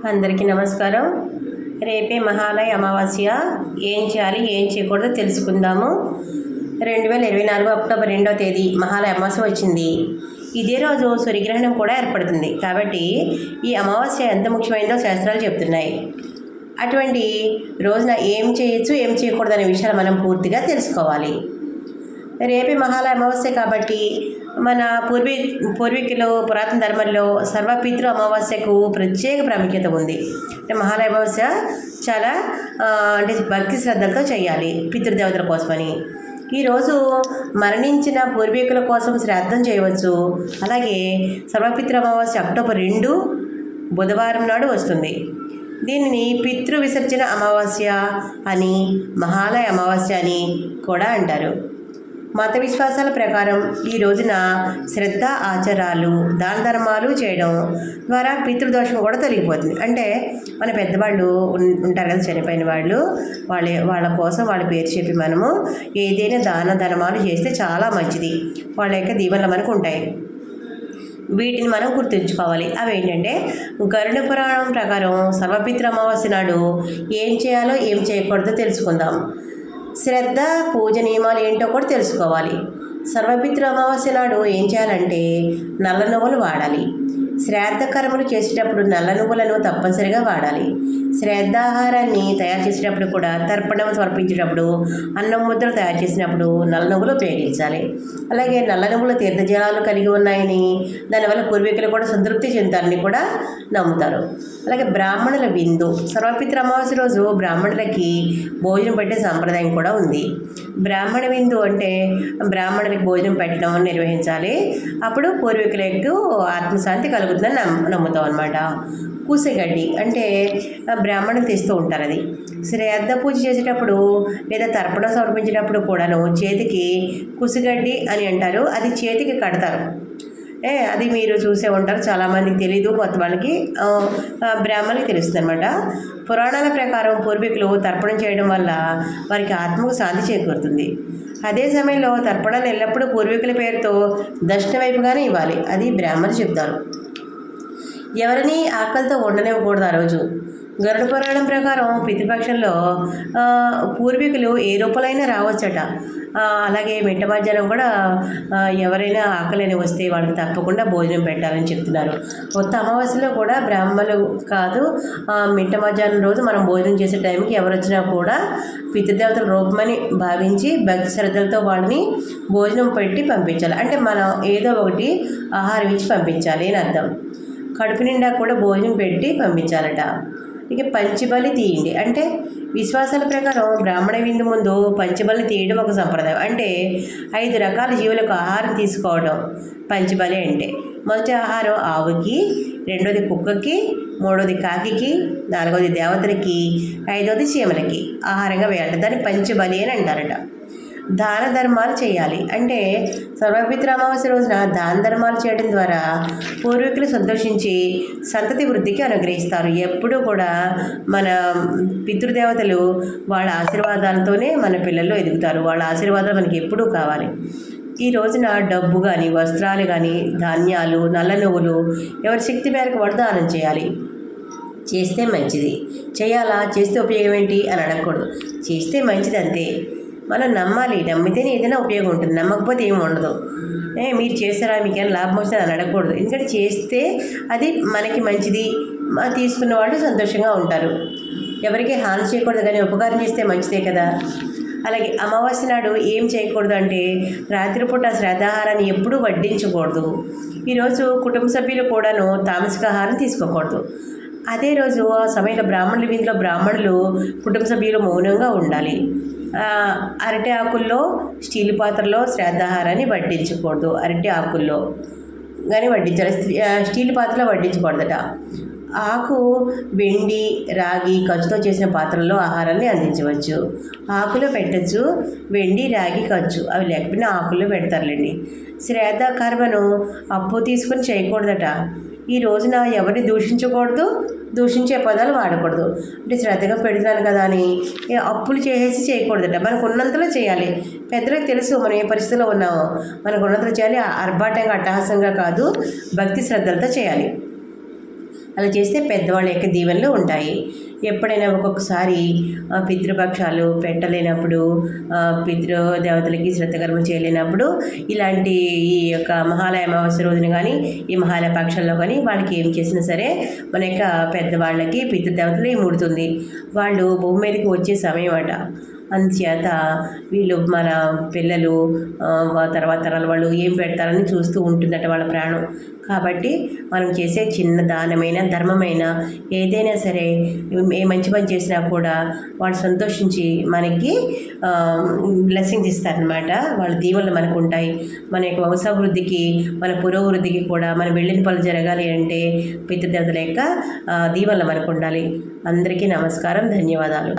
అందరికీ నమస్కారం. రేపే మహాలయ అమావాస్య. ఏం చేయాలి ఏం చేయకూడదో తెలుసుకుందాము. రెండు వేల ఇరవై నాలుగు అక్టోబర్ రెండవ తేదీ మహాలయ అమావాస్య వచ్చింది. ఇదే రోజు సూర్యగ్రహణం కూడా ఏర్పడుతుంది. కాబట్టి ఈ అమావాస్య ఎంత ముఖ్యమైనదో శాస్త్రాలు చెబుతున్నాయి అటువంటి రోజున ఏం చేయొచ్చు ఏం చేయకూడదు అనే విషయాలు మనం పూర్తిగా తెలుసుకోవాలి. రేపే మహాలయ అమావాస్య కాబట్టి మన పూర్వీ పూర్వీకులు పురాతన ధర్మంలో సర్వపితృ అమావాస్యకు ప్రత్యేక ప్రాముఖ్యత ఉంది. అంటే మహాలయ అమావాస్య చాలా అంటే భక్తి శ్రద్ధలతో చేయాలి పితృదేవతల కోసమని. ఈరోజు మరణించిన పూర్వీకుల కోసం శ్రాద్ధం చేయవచ్చు. అలాగే సర్వపితృ అమావాస్య అక్టోబర్ రెండు బుధవారం నాడు వస్తుంది. దీనిని పితృ విసర్జన అమావాస్య అని మహాలయ అమావాస్య అని కూడా అంటారు. మత విశ్వాసాల ప్రకారం ఈ రోజున శ్రద్ధ ఆచారాలు దాన ధర్మాలు చేయడం ద్వారా పితృదోషం కూడా తొలగిపోతుంది. అంటే మన పెద్దవాళ్ళు ఉంటారు కదా చనిపోయిన వాళ్ళు వాళ్ళ వాళ్ళ కోసం వాళ్ళ పేరు చెప్పి మనము ఏదైనా దాన ధర్మాలు చేస్తే చాలా మంచిది. వాళ్ళ యొక్క దీవెనలు మనకు ఉంటాయి. వీటిని మనం గుర్తుంచుకోవాలి. అవి ఏంటంటే గరుడ పురాణం ప్రకారం సర్వపిత్ర అమావాస్య నాడు ఏం చేయాలో ఏం చేయకూడదో తెలుసుకుందాం. శ్రద్ధ పూజ నియమాలు ఏంటో కూడా తెలుసుకోవాలి. సర్వపిత్ర అమావాస్య నాడు ఏం చేయాలంటే నల్ల నువ్వులు వాడాలి. శ్రాద్ధ కర్మలు చేసేటప్పుడు నల్ల నువ్వులను తప్పనిసరిగా వాడాలి. శ్రాద్ధాహారాన్ని తయారు చేసేటప్పుడు కూడా తర్పణం సమర్పించేటప్పుడు అన్నం ముద్దలు తయారు చేసినప్పుడు నల్ల నువ్వులు ఉపయోగించాలి. అలాగే నల్ల నువ్వులు తీర్థజలాలు కలిగి ఉన్నాయని దానివల్ల పూర్వీకులు కూడా సంతృప్తి చెందుతారని కూడా నమ్ముతారు. అలాగే బ్రాహ్మణుల విందు. సర్వపిత్ర అమావాస్య రోజు బ్రాహ్మణులకి భోజనం పెట్టే సాంప్రదాయం కూడా ఉంది. బ్రాహ్మణ విందు అంటే బ్రాహ్మణులకి భోజనం పెట్టడం నిర్వహించాలి. అప్పుడు పూర్వీకులకు ఆత్మశాంతి కలుగుతుందని నమ్ నమ్ముతాం అనమాట కూసగడ్డి అంటే ఆ, బ్రాహ్మణులు తెస్తూ ఉంటారు అది. శ్రద్ధ పూజ చేసేటప్పుడు లేదా తర్పణం సమర్పించేటప్పుడు కూడాను చేతికి కుసిగడ్డి అని అంటారు. అది చేతికి కడతారు. ఏ అది మీరు చూసే ఉంటారు చాలామందికి తెలీదు కొత్త వాళ్ళకి. బ్రాహ్మణులకి తెలుస్తుంది అనమాట పురాణాల ప్రకారం పూర్వీకులు తర్పణం చేయడం వల్ల వారికి ఆత్మకు శాంతి చేకూరుతుంది. అదే సమయంలో తర్పణాలు ఎల్లప్పుడూ పూర్వీకుల పేరుతో దక్షిణ వైపుగానే ఇవ్వాలి. అది బ్రాహ్మణులు చెప్తారు. ఎవరిని ఆకలితో ఉండనివ్వకూడదు ఆ రోజు. గరుడ పురాణం ప్రకారం పితృపక్షంలో పూర్వీకులు ఏ రూపంలో రావచ్చట. అలాగే మిట్ట మధ్యాహ్నం కూడా ఎవరైనా ఆకలిని వస్తే వాళ్ళకి తప్పకుండా భోజనం పెట్టాలని చెప్తున్నారు. కొత్త అమావాస్యలో కూడా బ్రాహ్మణులు కాదు మిట్ట మధ్యాహ్నం రోజు మనం భోజనం చేసే టైంకి ఎవరు వచ్చినా కూడా పితృదేవతల రూపమని భావించి భక్తి శ్రద్ధలతో వాళ్ళని భోజనం పెట్టి పంపించాలి. అంటే మనం ఏదో ఒకటి ఆహారం ఇచ్చి పంపించాలి అని అర్థం. కడుపు నిండా కూడా భోజనం పెట్టి పంపించాలట. ఇక పంచబలి తీయండి. అంటే విశ్వాసాల ప్రకారం బ్రాహ్మణ విందు ముందు పంచబలి తీయడం ఒక సంప్రదాయం. అంటే ఐదు రకాల జీవులకు ఆహారం తీసుకోవడం పంచబలి అంటే. మొదటి ఆహారం ఆవుకి రెండోది కుక్కకి మూడోది కాకికి నాలుగోది దేవతలకి ఐదోది చీమలకి ఆహారంగా వేయాలి దాన్ని పంచబలి అని అంటారట. దాన ధర్మాలు చేయాలి. అంటే సర్వపిత్ర అమావాస్య రోజున దాన ధర్మాలు చేయడం ద్వారా పూర్వీకులు సంతోషించి సంతతి వృద్ధికి అనుగ్రహిస్తారు. ఎప్పుడూ కూడా మన పితృదేవతలు వాళ్ళ ఆశీర్వాదాలతోనే మన పిల్లలు ఎదుగుతారు. వాళ్ళ ఆశీర్వాదాలు మనకి ఎప్పుడూ కావాలి. ఈ రోజున డబ్బు కానీ వస్త్రాలు కానీ ధాన్యాలు నల్ల నువ్వులు ఎవరి శక్తి మేరకు వడదానం చేయాలి. చేస్తే మంచిది. చేయాలా? చేస్తే ఉపయోగం ఏంటి? అని అడగకూడదు. చేస్తే మంచిది అంతే మనం నమ్మాలి నమ్మితేనే ఏదైనా ఉపయోగం ఉంటుంది నమ్మకపోతే ఏమి ఉండదు. ఏ మీరు చేస్తారా మీకేమైనా లాభం వస్తే అని అడగకూడదు. ఎందుకంటే చేస్తే అది మనకి మంచిది. తీసుకున్న వాళ్ళు సంతోషంగా ఉంటారు. ఎవరికి హాని చేయకూడదు కానీ ఉపకారం చేస్తే మంచిదే కదా. అలాగే అమావాస్య నాడు ఏం చేయకూడదు అంటే రాత్రిపూట శ్రద్ధాహారాన్ని ఎప్పుడూ వడ్డించకూడదు. ఈరోజు కుటుంబ సభ్యులు కూడాను తామసికాహారం తీసుకోకూడదు. అదే రోజు ఆ సమయంలో బ్రాహ్మణుల వీధిలో బ్రాహ్మణులు కుటుంబ సభ్యులు మౌనంగా ఉండాలి. అరటి ఆకుల్లో స్టీల్ పాత్రలో శ్రాద్ధాహారాన్ని వడ్డించకూడదు. అరటి ఆకుల్లో. కానీ వడ్డించాలి. స్టీల్ పాత్రలో వడ్డించకూడదట. ఆకు వెండి రాగి ఖర్చుతో చేసిన పాత్రల్లో ఆహారాన్ని అందించవచ్చు. ఆకులో పెట్టచ్చు వెండి రాగి ఖర్చు. అవి లేకపోయినా ఆకుల్లో పెడతారులేండి. శ్రాద్ధ కర్మను అప్పు తీసుకుని చేయకూడదట. ఈ రోజున ఎవరిని దూషించకూడదు దూషించే పదాలు వాడకూడదు. అంటే శ్రద్ధగా పెడుతున్నాను కదా అని అప్పులు చేసేసి చేయకూడదట. మనకు ఉన్నంతలో చేయాలి. పెద్దలకు తెలుసు మనం ఏ పరిస్థితిలో ఉన్నామో. మనకు ఉన్నంతలో చేయాలి. అర్భాటంగా అట్టహాసంగా కాదు భక్తి శ్రద్ధలతో చేయాలి. అలా చేస్తే పెద్దవాళ్ళ యొక్క దీవెనలు ఉంటాయి. ఎప్పుడైనా ఒక్కొక్కసారి పితృపక్షాలు పెట్టలేనప్పుడు పితృ దేవతలకి శ్రద్ధకర్మ చేయలేనప్పుడు ఇలాంటి ఈ యొక్క మహాలయ అమావాస్య రోజున కానీ ఈ మహాలయ పక్షాల్లో కానీ వాళ్ళకి ఏం చేసినా సరే మన యొక్క పెద్దవాళ్ళకి పితృదేవతలు ముడుతుంది. వాళ్ళు భూమి మీదకి వచ్చే సమయం అట. అందుచేత వీళ్ళు మన పిల్లలు తర్వాత తరాల వాళ్ళు ఏం పెడతారని చూస్తూ ఉంటుందట వాళ్ళ ప్రాణం. కాబట్టి మనం చేసే చిన్న దానమైన ధర్మమైన ఏదైనా సరే ఏ మంచి పని చేసినా కూడా వాళ్ళు సంతోషించి మనకి బ్లెస్సింగ్స్ ఇస్తారనమాట వాళ్ళ దీవెనలు మనకు ఉంటాయి మన యొక్క వంశాభివృద్ధికి మన పురోభివృద్ధికి కూడా మన వెళ్ళిన పనులు జరగాలి అంటే పితృదేవతల యొక్క ఆ, దీవెనలు మనకు ఉండాలి అందరికీ నమస్కారం ధన్యవాదాలు.